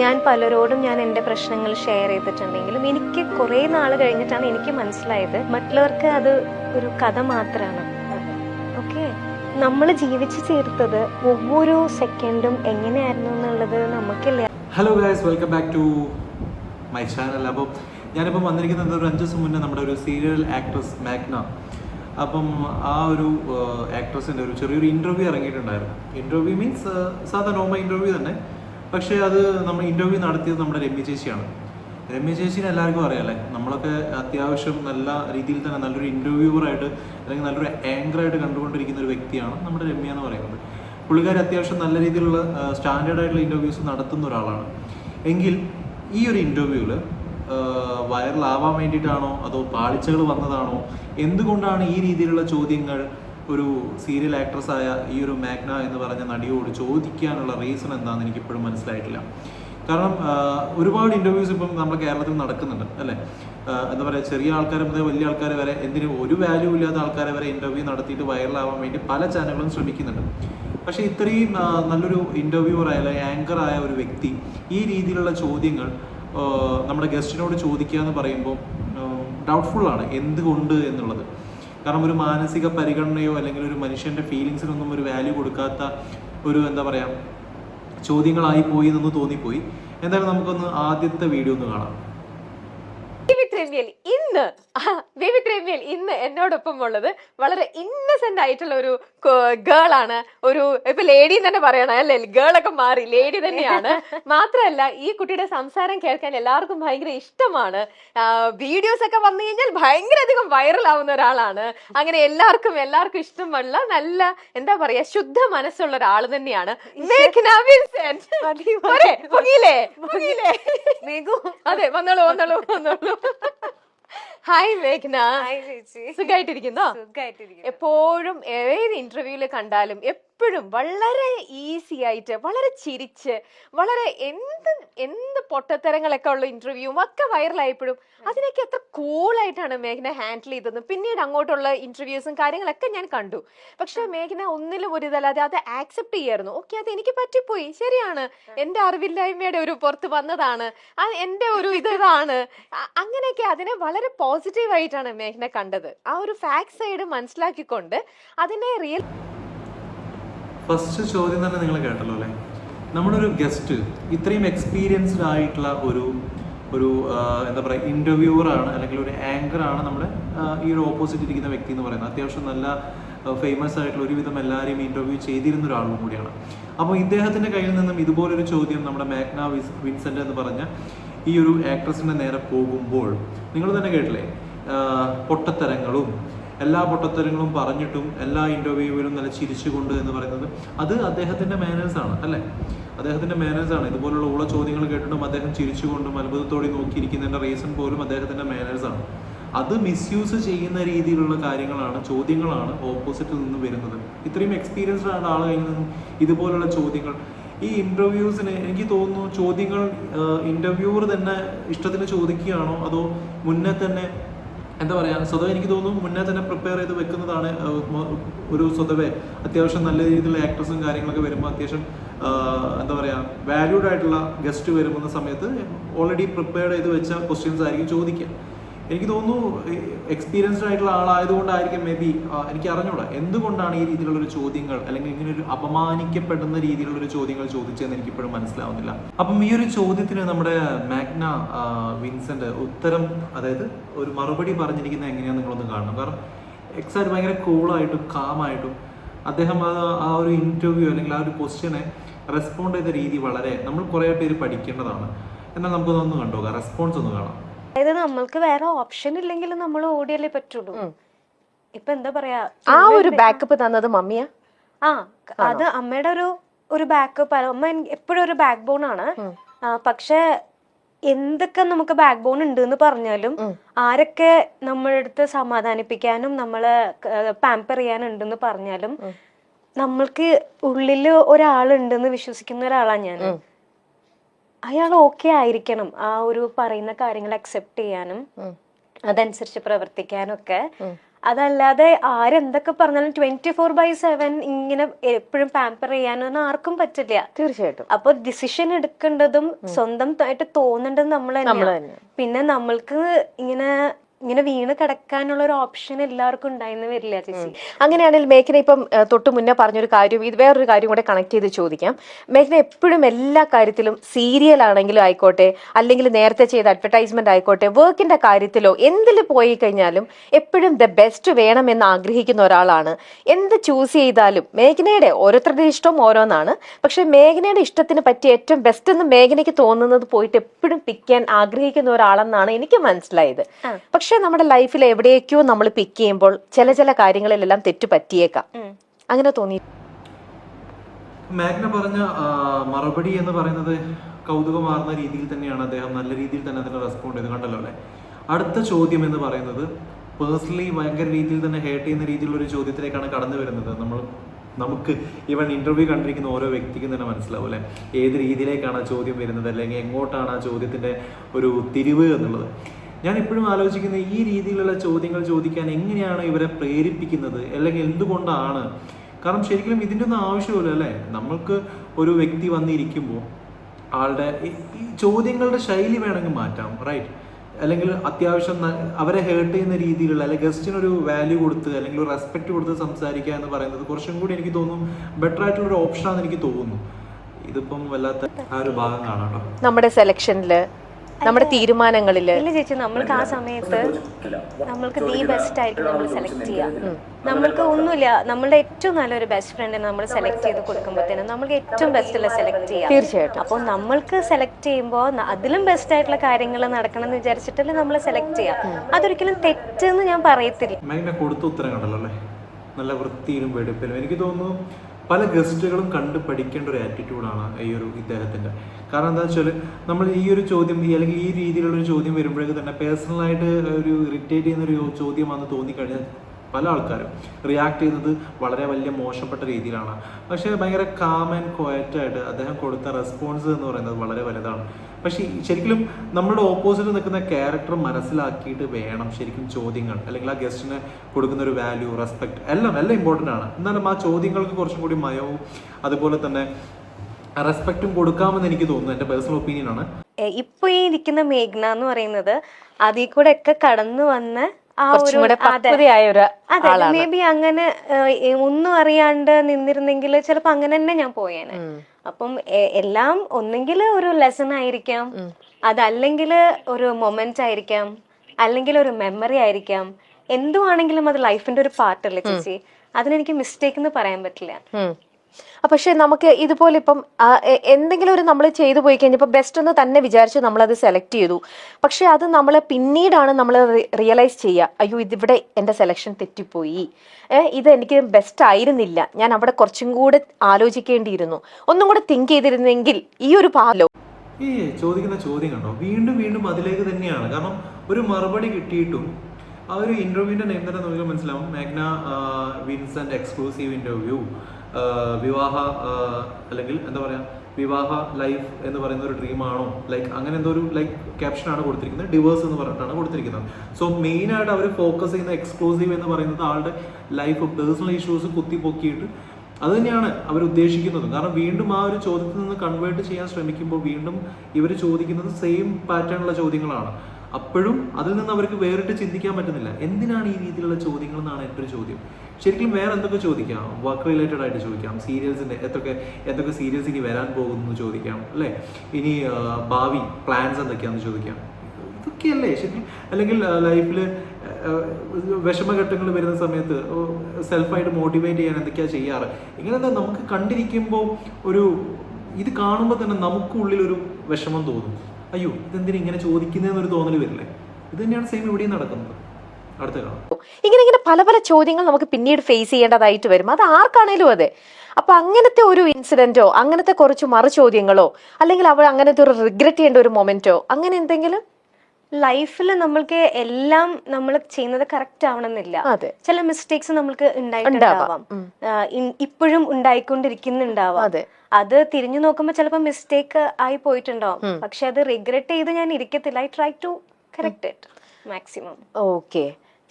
ഞാൻ പലരോടും ഞാൻ എന്റെ പ്രശ്നങ്ങൾ ഷെയർ ചെയ്തിട്ടുണ്ടെങ്കിലും എനിക്ക് കുറേ നാൾ കഴിഞ്ഞിട്ടാണ് എനിക്ക് മനസ്സിലായത്. മറ്റുള്ളവർക്ക് അത് ഒരു കഥ മാത്രമാണ് ഓക്കെ നമ്മൾ ജീവിച്ചു ചേർത്തത് ഓരോ സെക്കൻഡും എങ്ങനെയായിരുന്നു എന്നുള്ളത് നമുക്കില്ല. Hello guys welcome back to my channel അപ്പോൾ ഞാനിപ്പം വന്നിരിക്കുന്നത് ഒരു അഞ്ച് ദിവസം മുന്നേ നമ്മുടെ ഒരു സീരിയൽ ആക്ട്രസ് മാഗ്ന. അപ്പം ആ ഒരു ആക്ട്രസിന്റെ ഒരു ചെറിയൊരു ഇന്റർവ്യൂ ഇറങ്ങിയിട്ടുണ്ടായിരുന്നു. ഇന്റർവ്യൂ മീൻസ് സാധാരണ നോർമൽ ഇന്റർവ്യൂ തന്നെ. പക്ഷേ അത് നമ്മൾ ഇന്റർവ്യൂ നടത്തിയത് നമ്മുടെ രമ്യ ചേച്ചിയാണ്. രമ്യ ചേച്ചിനെ എല്ലാവർക്കും അറിയാമല്ലേ നമ്മളൊക്കെ അത്യാവശ്യം നല്ല രീതിയിൽ തന്നെ നല്ലൊരു ഇന്റർവ്യൂവറായിട്ട് അല്ലെങ്കിൽ നല്ലൊരു ആങ്കറായിട്ട് കണ്ടുകൊണ്ടിരിക്കുന്ന ഒരു വ്യക്തിയാണ് നമ്മുടെ രമ്യ എന്ന് പറയുന്നത്. പുള്ളിക്കാരി അത്യാവശ്യം നല്ല രീതിയിലുള്ള സ്റ്റാൻഡേർഡ് ആയിട്ടുള്ള ഇന്റർവ്യൂസ് നടത്തുന്ന ഒരാളാണ്. എങ്കിൽ ഈ ഒരു ഇന്റർവ്യൂവിൽ വൈറലാവാൻ വേണ്ടിയിട്ടാണോ അതോ പാളിച്ചകൾ വന്നതാണോ? എന്തുകൊണ്ടാണ് ഈ രീതിയിലുള്ള ചോദ്യങ്ങൾ ഒരു സീരിയൽ ആക്ട്രസ് ആയ ഈ ഒരു മാഗ്ന എന്ന് പറഞ്ഞ നടിയോട് ചോദിക്കാനുള്ള റീസൺ എന്താണെന്ന് എനിക്ക് ഇപ്പോഴും മനസ്സിലായിട്ടില്ല. കാരണം ഒരുപാട് ഇന്റർവ്യൂസ് ഇപ്പം നമ്മുടെ കേരളത്തിൽ നടക്കുന്നുണ്ട് അല്ലേ? എന്താ പറയുക ചെറിയ ആൾക്കാർ മുതൽ വലിയ ആൾക്കാർ വരെ എന്തിനും ഒരു വാല്യൂ ഇല്ലാത്ത ആൾക്കാരെ വരെ ഇന്റർവ്യൂ നടത്തിയിട്ട് വൈറലാവാൻ വേണ്ടി പല ചാനലുകളും ശ്രമിക്കുന്നുണ്ട്. പക്ഷേ ഇത്രയും നല്ലൊരു ഇന്റർവ്യൂവർ ആയ ആങ്കർ ആയ ഒരു വ്യക്തി ഈ രീതിയിലുള്ള ചോദ്യങ്ങൾ നമ്മുടെ ഗസ്റ്റിനോട് ചോദിക്കുക എന്ന് പറയുമ്പോൾ ഡൗട്ട്ഫുള്ളാണ് എന്തുകൊണ്ട് എന്നുള്ളത്. കാരണം ഒരു മാനസിക പരിഗണനയോ അല്ലെങ്കിൽ ഒരു മനുഷ്യന്റെ ഫീലിങ്സിനൊന്നും ഒരു വാല്യൂ കൊടുക്കാത്ത ഒരു എന്താ പറയാ ചോദ്യങ്ങളായി പോയി എന്നൊന്ന് തോന്നിപ്പോയി. എന്തായാലും നമുക്കൊന്ന് ആദ്യത്തെ വീഡിയോ ഒന്ന് കാണാം. വിവിത് ഇന്ന് വിവിത് രമ്യൽ ഇന്ന് എന്നോടൊപ്പം ഉള്ളത് വളരെ ഇന്നസെന്റ് ആയിട്ടുള്ള ഒരു ഗേൾ ആണ്. ഒരു ഇപ്പൊ ലേഡി തന്നെ പറയണം അല്ലേ? ഗേൾ ഒക്കെ മാറി ലേഡി തന്നെയാണ്. മാത്രമല്ല ഈ കുട്ടിയുടെ സംസാരം കേൾക്കാൻ എല്ലാവർക്കും ഭയങ്കര ഇഷ്ടമാണ്. വീഡിയോസ് ഒക്കെ വന്നു കഴിഞ്ഞാൽ ഭയങ്കര അധികം വൈറൽ ആവുന്ന ഒരാളാണ്. അങ്ങനെ എല്ലാവർക്കും എല്ലാവർക്കും ഇഷ്ടമുള്ള നല്ല എന്താ പറയാ ശുദ്ധ മനസ്സുള്ള ഒരാൾ തന്നെയാണ്? അതെ വന്നോളൂ വന്നോളൂ വന്നോളൂ. ഹായ് മേഘ്ന. ഹായ് ചേച്ചി. സുഖായിട്ടിരിക്കുന്നോ? സുഖമായിട്ടിരിക്കുന്നു എപ്പോഴും ഏത് ഇന്റർവ്യൂവിൽ കണ്ടാലും എപ്പോഴും വളരെ ഈസി ആയിട്ട് വളരെ ചിരിച്ച് വളരെ എന്ത് എന്ത് പൊട്ടത്തരങ്ങളൊക്കെ ഉള്ള ഇന്റർവ്യൂവും ഒക്കെ വൈറലായപ്പോഴും അതിനൊക്കെ എത്ര കൂളായിട്ടാണ് മേഘന ഹാൻഡിൽ ചെയ്തത്. പിന്നീട് അങ്ങോട്ടുള്ള ഇന്റർവ്യൂസും കാര്യങ്ങളൊക്കെ ഞാൻ കണ്ടു. പക്ഷെ മേഘന ഒന്നിലും ഒരു ഇതല്ലാതെ അത് ആക്സെപ്റ്റ് ചെയ്യായിരുന്നു. ഓക്കെ അത് എനിക്ക് പറ്റിപ്പോയി. ശരിയാണ്. എന്റെ അറിവില്ലായ്മയുടെ ഒരു പുറത്ത് വന്നതാണ്. അത് എന്റെ ഒരു ഇതാണ്. അങ്ങനെയൊക്കെ അതിനെ വളരെ പോസിറ്റീവ് ആയിട്ടാണ് മേഘന കണ്ടത്. ആ ഒരു ഫാക്ട് സൈഡ് മനസ്സിലാക്കിക്കൊണ്ട് അതിനെ റിയൽ ഫസ്റ്റ് ചോദ്യം തന്നെ നിങ്ങൾ കേട്ടല്ലോ അല്ലേ? ഒരു ഗസ്റ്റ് ഇത്രയും എക്സ്പീരിയൻസ്ഡ് ആയിട്ടുള്ള ഒരു ഒരു എന്താ പറയുക ഇന്റർവ്യൂവർ ആണ് അല്ലെങ്കിൽ ഒരു ആങ്കർ ആണ് നമ്മുടെ ഈ ഒരു ഓപ്പോസിറ്റ് ഇരിക്കുന്ന വ്യക്തി എന്ന് പറയുന്നത്. അത്യാവശ്യം നല്ല ഫേമസ് ആയിട്ടുള്ള ഒരുവിധം എല്ലാവരെയും ഇന്റർവ്യൂ ചെയ്തിരുന്ന ഒരാളും കൂടിയാണ്. അപ്പോൾ ഇദ്ദേഹത്തിന്റെ കയ്യിൽ നിന്നും ഇതുപോലൊരു ചോദ്യം നമ്മുടെ മാഗ്ന വിസ് വിൻസെന്റ് എന്ന് പറഞ്ഞ ഈ ഒരു ആക്ട്രസിന്റെ നേരെ പോകുമ്പോൾ നിങ്ങൾ തന്നെ കേട്ടില്ലേ? പൊട്ടത്തരങ്ങളും എല്ലാ പൊട്ടത്തരങ്ങളും പറഞ്ഞിട്ടും എല്ലാ ഇന്റർവ്യൂവിലും നല്ല ചിരിച്ചുകൊണ്ട് എന്ന് പറയുന്നത് അത് അദ്ദേഹത്തിന്റെ മാനേഴ്സ് ആണ് അല്ലേ? അദ്ദേഹത്തിന്റെ മാനേഴ്സ് ആണ്. ഇതുപോലുള്ള ഉള്ള ചോദ്യങ്ങൾ കേട്ടിട്ടും അദ്ദേഹം ചിരിച്ചുകൊണ്ടും അത്ഭുതത്തോടെ നോക്കിയിരിക്കുന്നതിന്റെ റീസൺ പോലും അദ്ദേഹത്തിന്റെ മാനേഴ്സ് ആണ്. അത് മിസ്യൂസ് ചെയ്യുന്ന രീതിയിലുള്ള കാര്യങ്ങളാണ് ചോദ്യങ്ങളാണ് ഓപ്പോസിറ്റിൽ നിന്ന് വരുന്നത്. ഇത്രയും എക്സ്പീരിയൻസ്ഡ് ആണ് ആളുകളിൽ നിന്നും ഇതുപോലുള്ള ചോദ്യങ്ങൾ. ഈ ഇന്റർവ്യൂസിന് എനിക്ക് തോന്നുന്നു ചോദ്യങ്ങൾ ഇന്റർവ്യൂവർ തന്നെ ഇഷ്ടത്തിന് ചോദിക്കുകയാണോ അതോ മുന്നേ തന്നെ എന്താ പറയാ സ്വതവേ എനിക്ക് തോന്നുന്നു മുന്നേ തന്നെ പ്രിപ്പയർ ചെയ്ത് വെക്കുന്നതാണ് ഒരു സ്വതവേ. അത്യാവശ്യം നല്ല രീതിയിലുള്ള ആക്ട്രസും കാര്യങ്ങളൊക്കെ വരുമ്പോൾ അത്യാവശ്യം എന്താ പറയാ വാല്യൂഡ് ആയിട്ടുള്ള ഗസ്റ്റ് വരുമെന്ന സമയത്ത് ഓൾറെഡി പ്രിപ്പയർ ചെയ്ത് വെച്ച ക്വസ്റ്റ്യൻസ് ആയിരിക്കും ചോദിക്കുക. എനിക്ക് തോന്നുന്നു എക്സ്പീരിയൻസ്ഡ് ആയിട്ടുള്ള ആളായതുകൊണ്ടായിരിക്കും മേ ബി എനിക്ക് അറിഞ്ഞൂടാ എന്തുകൊണ്ടാണ് ഈ രീതിയിലുള്ള ഒരു ചോദ്യങ്ങൾ അല്ലെങ്കിൽ ഇങ്ങനെ ഒരു അപമാനിക്കപ്പെടുന്ന രീതിയിലുള്ള ഒരു ചോദ്യങ്ങൾ ചോദിച്ചതെന്ന് എനിക്ക് ഇപ്പോഴും മനസ്സിലാവുന്നില്ല. അപ്പം ഈ ഒരു ചോദ്യത്തിന് നമ്മുടെ മാഗ്ന വിൻസെന്റ് ഉത്തരം അതായത് ഒരു മറുപടി പറഞ്ഞിരിക്കുന്നത് എങ്ങനെയാണെന്ന് നിങ്ങളൊന്ന് കാണണം. കാരണം എക്സാക്ട് ഭയങ്കര കൂളായിട്ടും കാമായിട്ടും അദ്ദേഹം ആ ആ ഒരു ഇന്റർവ്യൂ അല്ലെങ്കിൽ ആ ഒരു ക്വസ്റ്റ്യനെ റെസ്പോണ്ട് ചെയ്ത രീതി വളരെ നമ്മൾ കുറേ പേര് പഠിക്കേണ്ടതാണ്. എന്നാൽ നമുക്കൊന്ന് കണ്ടോ റെസ്പോൺസ് ഒന്ന് കാണാം. അതായത് നമ്മൾക്ക് വേറെ ഓപ്ഷൻ ഇല്ലെങ്കിൽ നമ്മൾ ഓടിയല്ലേ പറ്റുള്ളൂ. ഇപ്പൊ എന്താ പറയാ ആ ഒരു ബാക്കപ്പ് തന്നത് മമ്മിയാ? ആ അത് അമ്മയുടെ ഒരു ഒരു ബാക്കപ്പ് അമ്മ എപ്പോഴും ഒരു ബാക്ക് ബോൺ ആണ് പക്ഷെ എന്തൊക്കെ നമുക്ക് ബാക്ക് ബോൺ ഉണ്ട് എന്ന് പറഞ്ഞാലും ആരൊക്കെ നമ്മുടെ അടുത്ത് സമാധാനിപ്പിക്കാനും നമ്മളെ പാമ്പർ ചെയ്യാനുണ്ടെന്ന് പറഞ്ഞാലും നമ്മൾക്ക് ഉള്ളിൽ ഒരാളുണ്ടെന്ന് വിശ്വസിക്കുന്ന ഒരാളാണ് ഞാൻ അയാൾ ഓക്കെ ആയിരിക്കണം ആ ഒരു പറയുന്ന കാര്യങ്ങൾ അക്സെപ്റ്റ് ചെയ്യാനും അതനുസരിച്ച് പ്രവർത്തിക്കാനും ഒക്കെ. അതല്ലാതെ ആരെന്തൊക്കെ പറഞ്ഞാലും ട്വന്റി ഫോർ ബൈ സെവൻ ഇങ്ങനെ എപ്പോഴും പാമ്പർ ചെയ്യാനൊന്നും ആർക്കും പറ്റില്ല. തീർച്ചയായിട്ടും. അപ്പൊ ഡിസിഷൻ എടുക്കേണ്ടതും സ്വന്തം ആയിട്ട് തോന്നേണ്ടതും നമ്മൾ തന്നെ പിന്നെ നമ്മൾക്ക് ഇങ്ങനെ ഇങ്ങനെ വീണ് കിടക്കാനുള്ള ഒരു ഓപ്ഷൻ എല്ലാവർക്കും ഉണ്ടായിരുന്നു വരില്ല ചേച്ചി. അങ്ങനെയാണെങ്കിൽ മേഘന ഇപ്പം തൊട്ട് മുന്നേ പറഞ്ഞൊരു കാര്യം ഇത് വേറൊരു കാര്യം കൂടെ കണക്ട് ചെയ്ത് ചോദിക്കാം. മേഘന എപ്പോഴും എല്ലാ കാര്യത്തിലും സീരിയൽ ആണെങ്കിലും ആയിക്കോട്ടെ അല്ലെങ്കിൽ നേരത്തെ ചെയ്ത അഡ്വർടൈസ്മെന്റ് ആയിക്കോട്ടെ വർക്കിന്റെ കാര്യത്തിലോ എന്തിൽ പോയി കഴിഞ്ഞാലും എപ്പോഴും ദ ബെസ്റ്റ് വേണമെന്ന് ആഗ്രഹിക്കുന്ന ഒരാളാണ്. എന്ത് ചൂസ് ചെയ്താലും മേഘനയുടെ ഓരോരുത്തരുടെ ഇഷ്ടം ഓരോന്നാണ്. പക്ഷെ മേഘനയുടെ ഇഷ്ടത്തിന് പറ്റിയ ഏറ്റവും ബെസ്റ്റ് എന്ന് മേഘനയ്ക്ക് തോന്നുന്നത് പോയിട്ട് എപ്പോഴും പിക്കാൻ ആഗ്രഹിക്കുന്ന ഒരാളെന്നാണ് എനിക്ക് മനസ്സിലായത്. പക്ഷെ നമ്മുടെ ലൈഫിൽ എവിടേക്കോ നമ്മൾ പിക്ക് ചെയ്യുമ്പോൾ ചില ചില കാര്യങ്ങളിലെല്ലാം തെറ്റു പറ്റിയേക്കാം. അങ്ങനെ തോന്നി. മാഗ്ന പറഞ്ഞ മറുപടി എന്ന് പറയുന്നത് കൗതുകമാർന്ന രീതിയിൽ തന്നെയാണ് അദ്ദേഹം നല്ല രീതിയിൽ തന്നെ അതിന് റെസ്പോണ്ട് ചെയ്ത് കണ്ടല്ലോ അല്ലേ? അടുത്ത ചോദ്യം എന്ന് പറയുന്നത് പേഴ്സണലി ഭയങ്കര രീതിയിൽ തന്നെ ഹേർട്ട് ചെയ്യുന്ന രീതിയിലുള്ള ഒരു ചോദ്യത്തിലേക്കാണ് കടന്നു വരുന്നത്. നമ്മൾ നമുക്ക് ഇവൻ ഇന്റർവ്യൂ കണ്ടിരിക്കുന്ന ഓരോ വ്യക്തിക്കും തന്നെ മനസ്സിലാവും അല്ലെ? ഏത് രീതിയിലേക്കാണ് ആ ചോദ്യം വരുന്നത്? അല്ലെങ്കിൽ എങ്ങോട്ടാണ് ആ ചോദ്യത്തിന്റെ ഒരു തിരിവ് എന്നുള്ളത്? ഞാൻ ഇപ്പോഴും ആലോചിക്കുന്നത് ഈ രീതിയിലുള്ള ചോദ്യങ്ങൾ ചോദിക്കാൻ എങ്ങനെയാണ് ഇവരെ പ്രേരിപ്പിക്കുന്നത്? അല്ലെങ്കിൽ എന്തുകൊണ്ടാണ്? കാരണം ശരിക്കും ഇതിന്റെ ഒന്നും ആവശ്യമില്ല അല്ലേ? നമ്മൾക്ക് ഒരു വ്യക്തി വന്നിരിക്കുമ്പോൾ ആളുടെ ഈ- ചോദ്യങ്ങളുടെ ശൈലി വേണമെങ്കിൽ മാറ്റാം റൈറ്റ് അല്ലെങ്കിൽ അത്യാവശ്യം അവരെ ഹേർട്ട് ചെയ്യുന്ന രീതിയിലുള്ള അല്ലെങ്കിൽ ഗസ്റ്റിനൊരു വാല്യൂ കൊടുത്ത് അല്ലെങ്കിൽ ഒരു റെസ്പെക്ട് കൊടുത്ത് സംസാരിക്കുക എന്ന് പറയുന്നത് കുറച്ചും കൂടി എനിക്ക് തോന്നുന്നു ബെറ്റർ ആയിട്ടുള്ള ഒരു ഓപ്ഷനാണെന്ന് എനിക്ക് തോന്നുന്നു. ഇതിപ്പം വല്ലാത്ത ആ ഒരു ഭാഗം കാണാം നമ്മുടെ സെലക്ഷനിൽ നമ്മുടെ തീരുമാനങ്ങളിൽ ഇല്ല ചേച്ചി നമ്മൾക്ക് ആ സമയത്ത് നമ്മൾക്ക് ദി ബെസ്റ്റ് ആയിരിക്കും നമ്മൾ സെലക്ട് ചെയ്യുക നമ്മൾക്ക് ഒന്നുമില്ല. നമ്മളുടെ ഏറ്റവും നല്ലൊരു ബെസ്റ്റ് ഫ്രണ്ടിനെ നമ്മൾ സെലക്ട് ചെയ്ത് കൊടുക്കുമ്പോഴത്തേനും നമ്മൾക്ക് ഏറ്റവും ബെസ്റ്റ് ഉള്ള സെലക്ട് ചെയ്യാം. തീർച്ചയായിട്ടും. അപ്പോൾ നമ്മൾക്ക് സെലക്ട് ചെയ്യുമ്പോൾ അതിലും ബെസ്റ്റ് ആയിട്ടുള്ള കാര്യങ്ങൾ നടക്കണം എന്ന് വിചാരിച്ചിട്ടല്ലേ നമ്മൾ സെലക്ട് ചെയ്യാം. അതൊരിക്കലും തെറ്റെന്ന് ഞാൻ പറയത്തില്ല. കൊടുത്ത ഉത്തരം കണ്ടല്ലോ അല്ലേ? നല്ല വൃത്തിയിലും വെടുപ്പിലും. എനിക്ക് തോന്നുന്നു പല ഗസ്റ്റുകളും കണ്ട് പഠിക്കേണ്ട ഒരു ആറ്റിറ്റ്യൂഡാണ് ഈ ഒരു ഇദ്ദേഹത്തിന്റെ കാരണം എന്താ വെച്ചാൽ നമ്മൾ ഈ ഒരു ചോദ്യം അല്ലെങ്കിൽ ഈ രീതിയിലുള്ള ഒരു ചോദ്യം വരുമ്പോഴേക്കും തന്നെ പേഴ്സണലായിട്ട് ഒരു ഇറിറ്റേറ്റ് ചെയ്യുന്ന ഒരു ചോദ്യമാണെന്ന് തോന്നിക്കഴിഞ്ഞാൽ പല ആൾക്കാരും റിയാക്ട് ചെയ്യുന്നത് വളരെ വലിയ മോശപ്പെട്ട രീതിയിലാണ്. പക്ഷേ ഭയങ്കര കാം ആൻഡ് ക്വയറ്റായിട്ട് അദ്ദേഹം കൊടുത്ത റെസ്പോൺസ് എന്ന് പറയുന്നത് വളരെ വലുതാണ്. പക്ഷേ ശരിക്കും നമ്മുടെ ഓപ്പോസിറ്റ് നിൽക്കുന്ന ക്യാരക്ടർ മനസ്സിലാക്കിയിട്ട് വേണം ശരിക്കും ചോദ്യങ്ങൾ. അല്ലെങ്കിൽ ആ ഗസ്റ്റിന് കൊടുക്കുന്ന ഒരു വാല്യൂ റെസ്പെക്ട് എല്ലാം എല്ലാം ഇമ്പോർട്ടന്റ് ആണ്. എന്നാലും ആ ചോദ്യങ്ങൾക്ക് കുറച്ചും കൂടി മയവും അതുപോലെ തന്നെ റെസ്പെക്റ്റും കൊടുക്കാമെന്ന് എനിക്ക് തോന്നുന്നു. എന്റെ പേഴ്സണൽ ഒപ്പീനിയൻ ആണ്. ഇപ്പൊ ഈ ഇരിക്കുന്ന മേഘ്ന എന്ന് പറയുന്നത് അതിൽ കൂടെ ഒക്കെ കടന്നു വന്ന ഒരു അതെ. മേ ബി അങ്ങനെ ഒന്നും അറിയാണ്ട് നിന്നിരുന്നെങ്കിൽ ചിലപ്പോ അങ്ങനെ തന്നെ ഞാൻ പോയേനെ. അപ്പം എല്ലാം ഒന്നെങ്കിൽ ഒരു ലെസൺ ആയിരിക്കാം. അതല്ലെങ്കിൽ ഒരു മൊമെന്റ് ആയിരിക്കാം. അല്ലെങ്കിൽ ഒരു മെമ്മറി ആയിരിക്കാം. എന്തുവാണെങ്കിലും അത് ലൈഫിന്റെ ഒരു പാർട്ടല്ലേ ചേച്ചി? അതിനെനിക്ക് മിസ്റ്റേക്ക് എന്ന് പറയാൻ പറ്റില്ല. പക്ഷെ നമുക്ക് ഇതുപോലെ ഇപ്പം എന്തെങ്കിലും ഒരു നമ്മൾ ചെയ്തു പോയി കഴിഞ്ഞപ്പോൾ ബെസ്റ്റ് എന്ന് തന്നെ വിചാരിച്ച് നമ്മളത് സെലക്ട് ചെയ്തു. പക്ഷെ അത് നമ്മൾ പിന്നീടാണ് നമ്മൾ റിയലൈസ് ചെയ്യുക. അയ്യോ ഇതിവിടെ എന്റെ സെലക്ഷൻ തെറ്റിപ്പോയി. ഇത് എനിക്ക് ബെസ്റ്റ് ആയിരുന്നില്ല. ഞാൻ അവിടെ കുറച്ചും കൂടെ ആലോചിക്കേണ്ടിയിരുന്നു. ഒന്നും കൂടെ തിങ്ക് ചെയ്തിരുന്നെങ്കിൽ ഈ ഒരു പാലോ ഈ ചോദിക്കുന്ന ചോദ്യം കണ്ടോ? വീണ്ടും വീണ്ടും അതിലേക്ക് തന്നെയാണ്. കാരണം ഒരു മറുപടി കിട്ടിയിട്ടും ആ ഒരു ഇന്റർവ്യൂവിന്റെ നെയിം നമുക്ക് മനസ്സിലാവും. മാഗ്ന ആൻഡ് എക്സ്ക്ലൂസീവ് ഇന്റർവ്യൂ വിവാഹ അല്ലെങ്കിൽ എന്താ പറയുക വിവാഹ ലൈഫ് എന്ന് പറയുന്ന ഒരു ഡ്രീമാണോ ലൈക്ക് അങ്ങനെ എന്തോ ഒരു ലൈക്ക് ക്യാപ്ഷനാണ് കൊടുത്തിരിക്കുന്നത്. ഡിവേഴ്സ് എന്ന് പറഞ്ഞിട്ടാണ് കൊടുത്തിരിക്കുന്നത്. സോ മെയിൻ ആയിട്ട് അവർ ഫോക്കസ് ചെയ്യുന്ന എക്സ്ക്ലൂസീവ് എന്ന് പറയുന്നത് ആളുടെ ലൈഫ് പേഴ്സണൽ ഇഷ്യൂസ് കുത്തിപ്പൊക്കിയിട്ട് അത് തന്നെയാണ് അവർ ഉദ്ദേശിക്കുന്നത്. കാരണം വീണ്ടും ആ ഒരു ചോദ്യത്തിൽ നിന്ന് കൺവേർട്ട് ചെയ്യാൻ ശ്രമിക്കുമ്പോൾ വീണ്ടും ഇവർ ചോദിക്കുന്നത് സെയിം പാറ്റേണുള്ള ചോദ്യങ്ങളാണ്. അപ്പോഴും അതിൽ നിന്ന് അവർക്ക് വേറിട്ട് ചിന്തിക്കാൻ പറ്റുന്നില്ല. എന്തിനാണ് ഈ രീതിയിലുള്ള ചോദ്യങ്ങൾ എന്നാണ് എന്റെ ഒരു ചോദ്യം. ശരിക്കും വേറെ എന്തൊക്കെ ചോദിക്കാം? വർക്ക് റിലേറ്റഡ് ആയിട്ട് ചോദിക്കാം. സീരിയൽസിന്റെ എത്രയൊക്കെ എന്തൊക്കെ സീരിയൽസ് ഇനി വരാൻ പോകുന്നു ചോദിക്കാം അല്ലേ? ഇനി ഭാവി പ്ലാൻസ് എന്തൊക്കെയാണെന്ന് ചോദിക്കാം. ഇതൊക്കെയല്ലേ ശരിക്കും? അല്ലെങ്കിൽ ലൈഫിൽ വിഷമഘട്ടങ്ങൾ വരുന്ന സമയത്ത് സെൽഫായിട്ട് മോട്ടിവേറ്റ് ചെയ്യാൻ എന്തൊക്കെയാണ് ചെയ്യാറ്? ഇങ്ങനെ നമുക്ക് കണ്ടിരിക്കുമ്പോൾ ഒരു ഇത് കാണുമ്പോൾ തന്നെ നമുക്കുള്ളിൽ ഒരു വിഷമം തോന്നും. അയ്യോ ഇതെന്തിനാ ഇങ്ങനെ ചോദിക്കുന്നതെന്നൊരു തോന്നൽ വരില്ലേ? ഇത് തന്നെയാണ് സെയിം ഇവിടെയും നടക്കുന്നത്. അടുത്ത കാണാം. ഇങ്ങനെ ഇങ്ങനെ പല പല ചോദ്യങ്ങൾ നമുക്ക് പിന്നീട് ഫേസ് ചെയ്യേണ്ടതായിട്ട് വരും. അത് ആർക്കാണേലും അതെ. അപ്പൊ അങ്ങനത്തെ ഒരു ഇൻസിഡന്റോ അങ്ങനത്തെ കുറച്ച് മറു ചോദ്യങ്ങളോ അല്ലെങ്കിൽ അവൾ അങ്ങനത്തെ ഒരു റിഗ്രറ്റ് ചെയ്യേണ്ട ഒരു മൊമെന്റോ അങ്ങനെ എന്തെങ്കിലും? ലൈഫിൽ നമ്മൾക്ക് എല്ലാം നമ്മൾ ചെയ്യുന്നത് കറക്റ്റ് ആവണമെന്നില്ല. ചില മിസ്റ്റേക്സ് നമ്മൾക്ക് ഉണ്ടായിട്ടുണ്ടാവാം. ഇപ്പോഴും ഉണ്ടായിക്കൊണ്ടിരിക്കുന്നുണ്ടാവാം. അതെ. അത് തിരിഞ്ഞു നോക്കുമ്പോൾ ചിലപ്പോൾ മിസ്റ്റേക്ക് ആയി പോയിട്ടുണ്ടാവും. പക്ഷെ അത് റിഗ്രറ്റ് ചെയ്ത് ഞാൻ ഇരിക്കത്തില്ല. I try to correct it maximum okay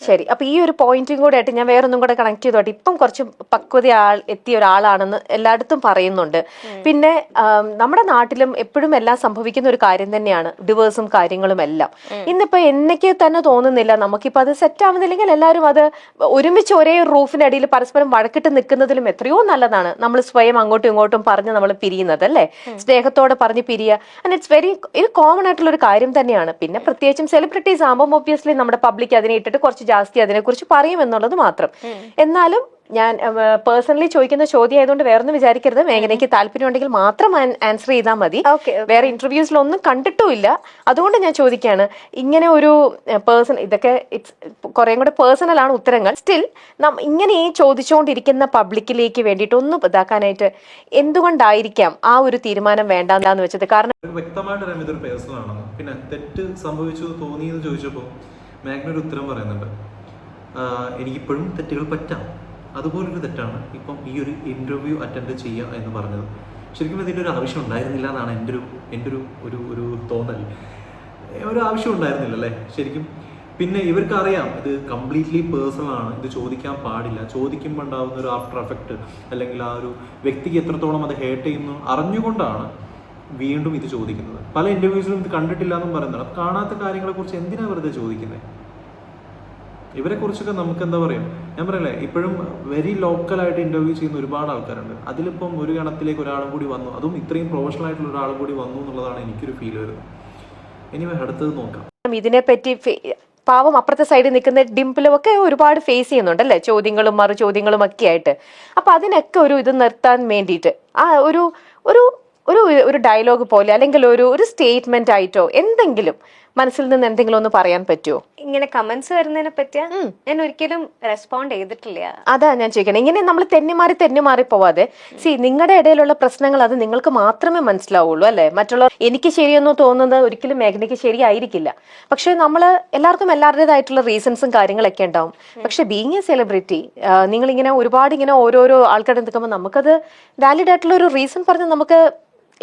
ശരി. അപ്പൊ ഈ ഒരു പോയിന്റും കൂടെ ആയിട്ട് ഞാൻ വേറൊന്നും കൂടെ കണക്ട് ചെയ്തോട്ടെ. ഇപ്പം കുറച്ച് പക്വത ആൾ എത്തിയ ഒരാളാണെന്ന് എല്ലായിടത്തും പറയുന്നുണ്ട്. പിന്നെ നമ്മുടെ നാട്ടിലും എപ്പോഴും എല്ലാം സംഭവിക്കുന്ന ഒരു കാര്യം തന്നെയാണ് ഡിവേഴ്സും കാര്യങ്ങളും എല്ലാം. ഇന്നിപ്പോ എന്നൊക്കെ തന്നെ തോന്നുന്നില്ല. നമുക്കിപ്പോ അത് സെറ്റ് ആവുന്നില്ലെങ്കിൽ എല്ലാവരും അത് ഒരുമിച്ച് ഒരേ റൂഫിന്റെ അടിയിൽ പരസ്പരം വഴക്കിട്ട് നിൽക്കുന്നതിലും എത്രയോ നല്ലതാണ്. നമ്മൾ സ്വയം അങ്ങോട്ടും ഇങ്ങോട്ടും പറഞ്ഞ് നമ്മൾ പിരിയുന്നത് അല്ലേ? സ്നേഹത്തോടെ പറഞ്ഞ് പിരിയുക. ആൻഡ് ഇറ്റ്സ് വെരി ഇത് കോമൺ ആയിട്ടുള്ള ഒരു കാര്യം തന്നെയാണ്. പിന്നെ പ്രത്യേകിച്ചും സെലിബ്രിറ്റീസ് ആകുമ്പോൾ ഒബ്വിയസ്ലി നമ്മുടെ പബ്ലിക് അതിനെ ഇട്ടിട്ട് കുറച്ച് ജാസ്തി അതിനെക്കുറിച്ച് പറയും എന്നുള്ളത് മാത്രം. എന്നാലും ഞാൻ പേഴ്സണലി ചോദിക്കുന്ന ചോദ്യം ആയതുകൊണ്ട് വേറൊന്നും വിചാരിക്കരുത്. മേഘനയ്ക്ക് താല്പര്യം ഉണ്ടെങ്കിൽ മാത്രം ആൻസർ ചെയ്താൽ മതി. വേറെ ഇന്റർവ്യൂസിലൊന്നും കണ്ടിട്ടുമില്ല. അതുകൊണ്ട് ഞാൻ ചോദിക്കുകയാണ് ഇങ്ങനെ ഒരു പേഴ്സൺ ഇതൊക്കെ ഇറ്റ്സ് കുറേ കൂടെ പേഴ്സണൽ ആണ് ഉത്തരങ്ങൾ. സ്റ്റിൽ നാം ഇങ്ങനെ ഈ ചോദിച്ചുകൊണ്ടിരിക്കുന്ന പബ്ലിക്കിലേക്ക് വേണ്ടിയിട്ട് ഒന്ന് ഇതാക്കാനായിട്ട് എന്തുകൊണ്ടായിരിക്കാം ആ ഒരു തീരുമാനം വേണ്ടെന്ന് വെച്ചത്? കാരണം ഒരു വ്യക്തമായിട്ട് ആണെന്ന്. പിന്നെ തെറ്റ് സംഭവിച്ചു തോന്നിയെന്ന് ചോദിച്ചപ്പോൾ മാഗ്ന ഒരു ഉത്തരം പറയുന്നുണ്ട്. എനിക്കിപ്പോഴും തെറ്റുകൾ പറ്റാം. അതുപോലൊരു തെറ്റാണ് ഇപ്പം ഈ ഒരു ഇന്റർവ്യൂ അറ്റൻഡ് ചെയ്യുക എന്ന് പറഞ്ഞത്. ശരിക്കും ഇതിന്റെ ഒരു ആവശ്യം ഉണ്ടായിരുന്നില്ല എന്നാണ് എന്റെ ഒരു എന്റെ ഒരു ഒരു ഒരു തോന്നൽ. ഒരു ആവശ്യം ഉണ്ടായിരുന്നില്ല അല്ലേ ശരിക്കും. പിന്നെ ഇവർക്ക് അറിയാം ഇത് കംപ്ലീറ്റ്ലി പേഴ്സണൽ ആണ്. ഇത് ചോദിക്കാൻ പാടില്ല. ചോദിക്കുമ്പോൾ ഉണ്ടാകുന്ന ഒരു ആഫ്റ്റർ എഫക്റ്റ് അല്ലെങ്കിൽ ആ ഒരു വ്യക്തിക്ക് എത്രത്തോളം അത് ഹേർട്ട് ചെയ്യുന്നു അറിഞ്ഞുകൊണ്ടാണ് വീണ്ടും ഇത് ചോദിക്കുന്നത്. പല ഇന്റർവ്യൂസിലും ഇത് കണ്ടിട്ടില്ല എന്നും പറയുന്നത് കാണാത്ത കാര്യങ്ങളെ കുറിച്ച് എന്തിനാ വെറുതെ ചോദിക്കുന്നത് ഇവരെക്കുറിച്ചൊക്കെ നമുക്ക് എന്താ പറയാ? ഞാൻ പറയല്ലേ ഇപ്പോഴും വെരി ലോക്കലായിട്ട് ഇന്റർവ്യൂ ചെയ്യുന്ന ഒരുപാട് ആൾക്കാരുണ്ട്. അതിലിപ്പം ഒരു ഗണത്തിലേക്ക് ഒരാളും കൂടി വന്നു. അതും ഇത്രയും പ്രൊഫഷണൽ ആയിട്ടുള്ള ഒരാളും കൂടി വന്നു എന്നുള്ളതാണ് എനിക്കൊരു ഫീൽ വരുന്നത്. ഇനി അടുത്തത് നോക്കാം. ഇതിനെപ്പറ്റി പറ്റി പാവം അപ്പുറത്തെ സൈഡിൽ നിൽക്കുന്ന ഡിംപിളും ഒക്കെ ഒരുപാട് ഫേസ് ചെയ്യുന്നുണ്ട് അല്ലേ ചോദ്യങ്ങളും മറു ചോദ്യങ്ങളും ഒക്കെ ആയിട്ട്. അപ്പൊ അതിനൊക്കെ ഒരു ഇത് നിർത്താൻ വേണ്ടിയിട്ട് ആ ഒരു ഒരു ഒരു ഒരു ഡയലോഗ് പോലെ അല്ലെങ്കിൽ ഒരു ഒരു സ്റ്റേറ്റ്മെന്റ് ആയിട്ടോ എന്തെങ്കിലും മനസ്സിൽ നിന്ന് എന്തെങ്കിലും ഒന്ന് പറയാൻ പറ്റുമോ ഇങ്ങനെ കമന്റ്സ് വരുന്നതിനെ പറ്റിയ ഞാൻ ഒരിക്കലും റെസ്പോണ്ട് ചെയ്തിട്ടില്ല. അതാ ഞാൻ ചോദിക്കണം ഇങ്ങനെ നമ്മൾ തെന്നിമാറി തെന്നിമാറി പോവാതെ സി നിങ്ങളുടെ ഇടയിലുള്ള പ്രശ്നങ്ങൾ അത് നിങ്ങൾക്ക് മാത്രമേ മനസ്സിലാവുള്ളൂ അല്ലെ? മറ്റുള്ളവർ എനിക്ക് ശരിയെന്നോ തോന്നുന്നത് ഒരിക്കലും മേഘനയ്ക്ക് ശരിയായിരിക്കില്ല. പക്ഷെ നമ്മൾ എല്ലാവർക്കും എല്ലാവരുടേതായിട്ടുള്ള റീസൺസും കാര്യങ്ങളൊക്കെ ഉണ്ടാവും. പക്ഷെ ബീങ് എ സെലിബ്രിറ്റി നിങ്ങൾ ഇങ്ങനെ ഒരുപാട് ഇങ്ങനെ ഓരോരോ ആൾക്കാരെ നിൽക്കുമ്പോൾ നമുക്കത് വാലിഡ് ആയിട്ടുള്ള ഒരു റീസൺ പറഞ്ഞ് നമുക്ക്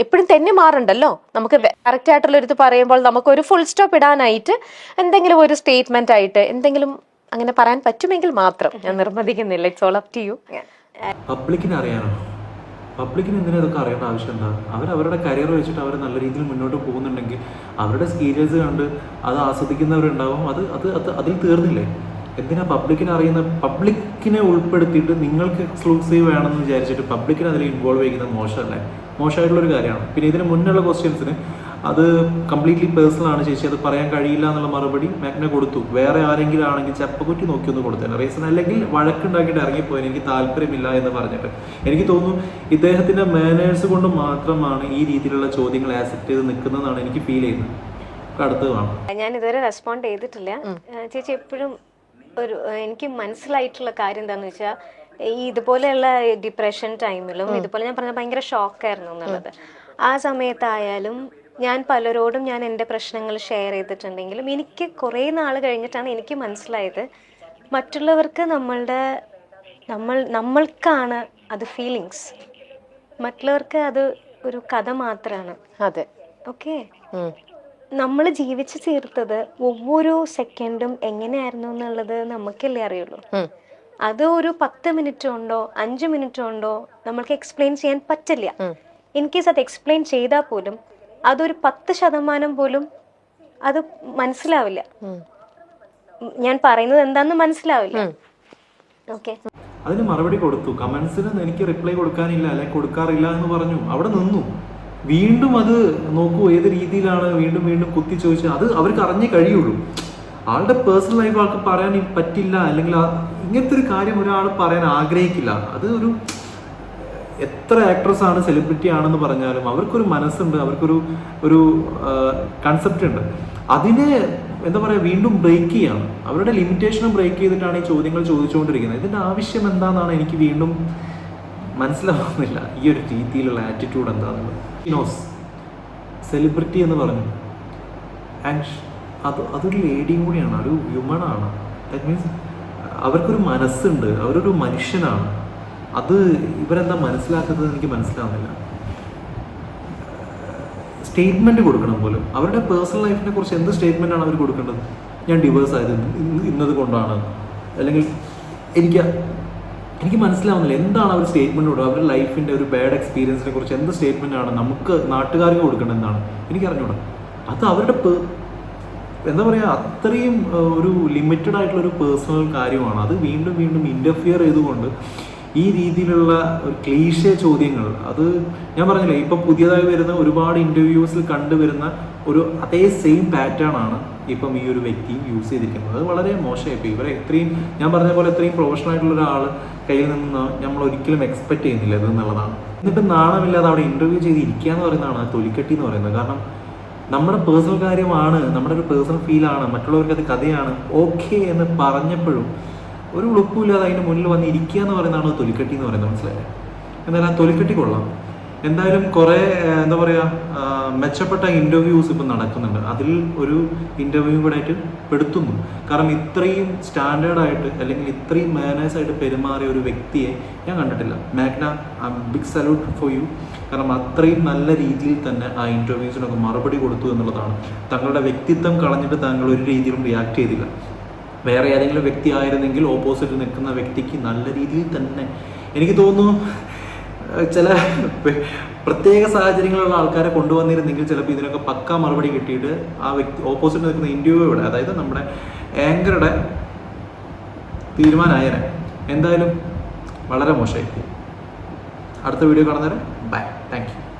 എപ്പോഴും തന്നെ മാറുണ്ടല്ലോ? നമുക്ക് കറക്റ്റ് ആയിട്ടുള്ള ഒരു ഇത് പറയുമ്പോൾ നമുക്ക് ഒരു ഫുൾ സ്റ്റോപ്പ് ഇടാനായിട്ട് എന്തെങ്കിലും ഒരു സ്റ്റേറ്റ്മെന്റ് ആയിട്ട് എന്തെങ്കിലും അങ്ങനെ പറയാൻ പറ്റുമെങ്കിൽ മാത്രം. ഞാൻ നിർബന്ധിക്കുന്നില്ല. It's all up to you പബ്ലിക്കിന് അറിയാനോ പബ്ലിക്കിന് എന്തിനാ ഇതൊക്കെ അറിയേണ്ട ആവശ്യം എന്താ? അവർ അവരുടെ കരിയർ വെച്ചിട്ട് അവർ നല്ല രീതിയിൽ മുന്നോട്ട് പോകുന്നുണ്ടെങ്കിൽ അവരുടെ സീരിയൽസ് കണ്ട് അത് ആസ്വദിക്കുന്നവരുണ്ടാവും. അത് അത് അത് അതിൽ തീർന്നില്ലേ? എന്തിനാ പബ്ലിക്കിനെ അറിയുന്ന പബ്ലിക്കിനെ ഉൾപ്പെടുത്തിയിട്ട് നിങ്ങൾക്ക് എക്സ്ക്ലൂസീവ് വേണമെന്ന് വിചാരിച്ചിട്ട് പബ്ലിക്കിനെ അതിൽ ഇൻവോൾവ് ചെയ്യുന്നത് മോശമല്ലേ? മോശമായിട്ടുള്ളൊരു കാര്യമാണ്. പിന്നെ ഇതിന് മുന്നുള്ള ക്വസ്റ്റ്യൻസിന് അത് കംപ്ലീറ്റ്ലി പേഴ്സണൽ ആണ് ചേച്ചി. അത് പറയാൻ കഴിയില്ല എന്നുള്ള മറുപടി മാഗ്ന കൊടുത്തു. വേറെ ആരെങ്കിലും ആണെങ്കിൽ ചപ്പക്കുറ്റി നോക്കി ഒന്ന് കൊടുത്തേനെ റീസൺ അല്ലെങ്കിൽ വഴക്കുണ്ടാക്കിയിട്ട് ഇറങ്ങിപ്പോയി എനിക്ക് താല്പര്യമില്ല എന്ന് പറഞ്ഞിട്ട്. എനിക്ക് തോന്നുന്നു ഇദ്ദേഹത്തിന്റെ മാനേഴ്സ് കൊണ്ട് മാത്രമാണ് ഈ രീതിയിലുള്ള ചോദ്യങ്ങൾ ആക്സെപ്റ്റ് ചെയ്ത് നിൽക്കുന്നതെന്നാണ് എനിക്ക് ഫീൽ ചെയ്യുന്നത്. കാണാം. ഞാൻ ഇതുവരെ റെസ്പോണ്ട് ചെയ്തിട്ടില്ല. ചേച്ചി എപ്പോഴും ഒരു എനിക്ക് മനസ്സിലായിട്ടുള്ള കാര്യം എന്താണെന്ന് വെച്ചാൽ ഈ ഇതുപോലെയുള്ള ഡിപ്രഷൻ ടൈമിലും ഇതുപോലെ ഞാൻ പറഞ്ഞ ഭയങ്കര ഷോക്കായിരുന്നു എന്നുള്ളത്. ആ സമയത്തായാലും ഞാൻ പലരോടും ഞാൻ എന്റെ പ്രശ്നങ്ങൾ ഷെയർ ചെയ്തിട്ടുണ്ടെങ്കിലും എനിക്ക് കുറേ നാൾ കഴിഞ്ഞിട്ടാണ് എനിക്ക് മനസ്സിലായത് മറ്റുള്ളവർക്ക് നമ്മളുടെ നമ്മൾ നമ്മൾക്കാണ് അത് ഫീലിങ്സ് മറ്റുള്ളവർക്ക് അത് ഒരു കഥ മാത്രമാണ് അതെ. ഓക്കെ നമ്മൾ ജീവിച്ചു തീർത്തത് ഒവ്വൊരു സെക്കൻഡും എങ്ങനെയായിരുന്നു എന്നുള്ളത് നമുക്കല്ലേ അറിയുള്ളൂ. അത് ഒരു പത്ത് മിനിറ്റ് ഉണ്ടോ അഞ്ച് മിനിറ്റ് ഉണ്ടോ നമ്മൾക്ക് എക്സ്പ്ലെയിൻ ചെയ്യാൻ പറ്റില്ല. ഇൻ കേസ് അത് എക്സ്പ്ലെയിൻ ചെയ്താൽ പോലും അതൊരു പത്ത് ശതമാനം പോലും അത് മനസ്സിലാവില്ല. ഞാൻ പറയുന്നത് എന്താന്ന് മനസ്സിലാവില്ല. ഓക്കെ അതിന് മറുപടി കൊടുത്തു. കമന്റ്സിന് എനിക്ക് റിപ്ലൈ കൊടുക്കാനില്ല അല്ലെങ്കിൽ കൊടുക്കാറില്ല എന്ന് പറഞ്ഞു. അവിടെ നിന്നു. വീണ്ടും അത് നോക്കൂ ഏത് രീതിയിലാണ് വീണ്ടും വീണ്ടും കുത്തി ചോദിച്ചത്. അത് അവർക്ക് അറിഞ്ഞേ കഴിയുള്ളൂ. ആളുടെ പേഴ്സണൽ ലൈഫ് ആൾക്ക് പറയാൻ പറ്റില്ല അല്ലെങ്കിൽ ആ- ഇങ്ങനത്തെ ഒരു കാര്യം ഒരാൾ പറയാൻ ആഗ്രഹിക്കില്ല. അത് ഒരു എത്ര ആക്ട്രസ് ആണ് സെലിബ്രിറ്റി ആണെന്ന് പറഞ്ഞാലും അവർക്കൊരു മനസ്സുണ്ട് അവർക്കൊരു ഒരു കൺസെപ്റ്റ് ഉണ്ട്. അതിനെ എന്താ പറയുക വീണ്ടും ബ്രേക്ക് ചെയ്യാണ്. അവരുടെ ലിമിറ്റേഷനും ബ്രേക്ക് ചെയ്തിട്ടാണ് ഈ ചോദ്യങ്ങൾ ചോദിച്ചുകൊണ്ടിരിക്കുന്നത്. ഇതിന്റെ ആവശ്യം എന്താണെന്നാണ് എനിക്ക് വീണ്ടും മനസ്സിലാവുന്നില്ല. ഈ ഒരു രീതിയിലുള്ള ആറ്റിറ്റ്യൂഡ് എന്താണെന്നുള്ളത് സെലിബ്രിറ്റി എന്ന് പറഞ്ഞു. ആൻഡ് അത് അതൊരു ലേഡിയും കൂടിയാണ് ഒരു വ്യുമണാണ് ദാറ്റ് മീൻസ് അവർക്കൊരു മനസ്സുണ്ട് അവരൊരു മനുഷ്യനാണ്. അത് ഇവരെന്താ മനസ്സിലാക്കുന്നത് എനിക്ക് മനസ്സിലാവുന്നില്ല. സ്റ്റേറ്റ്മെന്റ് കൊടുക്കണം പോലും. അവരുടെ പേഴ്സണൽ ലൈഫിനെ കുറിച്ച് എന്ത് സ്റ്റേറ്റ്മെന്റ് ആണ് അവർ കൊടുക്കേണ്ടത്? ഞാൻ ഡിവേഴ്സ് ആയത് ഇന്ന് ഇന്നത് കൊണ്ടാണ്. അല്ലെങ്കിൽ എനിക്ക് എനിക്ക് മനസ്സിലാവുന്നില്ല എന്താണ് അവർ സ്റ്റേറ്റ്മെന്റ് കൊടുക്കുക അവരുടെ ലൈഫിന്റെ ഒരു ബാഡ് എക്സ്പീരിയൻസിനെ കുറിച്ച് എന്ത് സ്റ്റേറ്റ്മെന്റ് ആണ് നമുക്ക് നാട്ടുകാർക്ക് കൊടുക്കേണ്ടതെന്നാണ്. എനിക്ക് അറിഞ്ഞൂടാ അത് അവരുടെ എന്താ പറയുക അത്രയും ഒരു ലിമിറ്റഡ് ആയിട്ടുള്ള ഒരു പേഴ്സണൽ കാര്യമാണ്. അത് വീണ്ടും വീണ്ടും ഇന്റർഫിയർ ചെയ്തുകൊണ്ട് ഈ രീതിയിലുള്ള ക്ലീശ ചോദ്യങ്ങൾ അത് ഞാൻ പറഞ്ഞില്ലേ ഇപ്പം പുതിയതായി വരുന്ന ഒരുപാട് ഇന്റർവ്യൂസിൽ കണ്ടുവരുന്ന ഒരു അതേ സെയിം പാറ്റേൺ ആണ് ഇപ്പം ഈ ഒരു വ്യക്തി യൂസ് ചെയ്തിരിക്കുന്നത്. അത് വളരെ മോശമായിപ്പോയി ഇവരെ ഇത്രയും ഞാൻ പറഞ്ഞ പോലെ ഇത്രയും പ്രൊഫഷണൽ ആയിട്ടുള്ള ഒരാൾ കയ്യിൽ നിന്ന് നമ്മൾ ഒരിക്കലും എക്സ്പെക്ട് ചെയ്യുന്നില്ല ഇത് എന്നുള്ളതാണ്. എന്നിട്ട് നാണമില്ലാതെ അവിടെ ഇന്റർവ്യൂ ചെയ്ത് ഇരിക്കുക എന്ന് പറയുന്നതാണ് തൊലിക്കെട്ടി എന്ന് പറയുന്നത്. കാരണം നമ്മുടെ പേഴ്സണൽ കാര്യമാണ് നമ്മുടെ ഒരു പേഴ്സണൽ ഫീലാണ് മറ്റുള്ളവർക്ക് അത് കഥയാണ് ഓക്കെ എന്ന് പറഞ്ഞപ്പോഴും ഒരു ഉളുപ്പില്ലാതെ അതിന്റെ മുന്നിൽ വന്ന് ഇരിക്കുക എന്ന് പറയുന്നതാണ് തൊലിക്കെട്ടി എന്ന് പറയുന്നത് മനസ്സിലായത് എന്തായാലും ആ തൊലിക്കെട്ടി കൊള്ളാം. എന്തായാലും കുറേ എന്താ പറയുക മെച്ചപ്പെട്ട ഇന്റർവ്യൂസ് ഇപ്പം നടക്കുന്നുണ്ട്. അതിൽ ഒരു ഇന്റർവ്യൂ കൂടെ ആയിട്ട് പെടുത്തുന്നു. കാരണം ഇത്രയും സ്റ്റാൻഡേർഡായിട്ട് അല്ലെങ്കിൽ ഇത്രയും മാനേഴ്സായിട്ട് പെരുമാറിയ ഒരു വ്യക്തിയെ ഞാൻ കണ്ടിട്ടില്ല. മാഗ്ന ബിഗ് സല്യൂട്ട് ഫോർ യു കാരണം അത്രയും നല്ല രീതിയിൽ തന്നെ ആ ഇന്റർവ്യൂസിനൊക്കെ മറുപടി കൊടുത്തു എന്നുള്ളതാണ്. തങ്ങളുടെ വ്യക്തിത്വം കളഞ്ഞിട്ട് താങ്കൾ ഒരു രീതിയിലും റിയാക്ട് ചെയ്തില്ല. വേറെ ഏതെങ്കിലും വ്യക്തി ആയിരുന്നെങ്കിൽ ഓപ്പോസിറ്റ് നിൽക്കുന്ന വ്യക്തിക്ക് നല്ല രീതിയിൽ തന്നെ എനിക്ക് തോന്നുന്നു ചില പ്രത്യേക സാഹചര്യങ്ങളുള്ള ആൾക്കാരെ കൊണ്ടുവന്നിരുന്നെങ്കിൽ ചിലപ്പോൾ ഇതിനൊക്കെ പക്ക മറുപടി കിട്ടിയിട്ട് ആ വ്യക്തി ഓപ്പോസിറ്റ് നിൽക്കുന്ന ഇന്റർവ്യൂവിടെ അതായത് നമ്മുടെ ആങ്കറുടെ തീരുമാനമായ എന്തായാലും വളരെ മോശമായി അടുത്ത വീഡിയോ കാണുന്നവരെ Thank you.